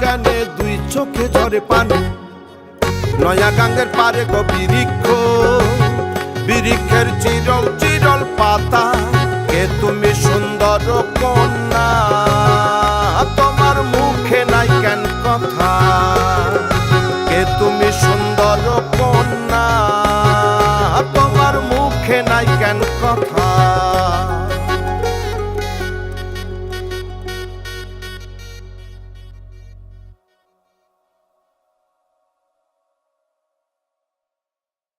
কেনে দুই চোখে ঝরে পানি। নয়া গাঙ্গের পারে গো বিরিক্ষ বিরিক্ষের চিরল চিরল পাতা, কে তুমি সুন্দর কন্যা? তোমার মুখে নাই কেন কথা? কে তুমি সুন্দর কন্যা? তোমার মুখে নাই কেন কথা?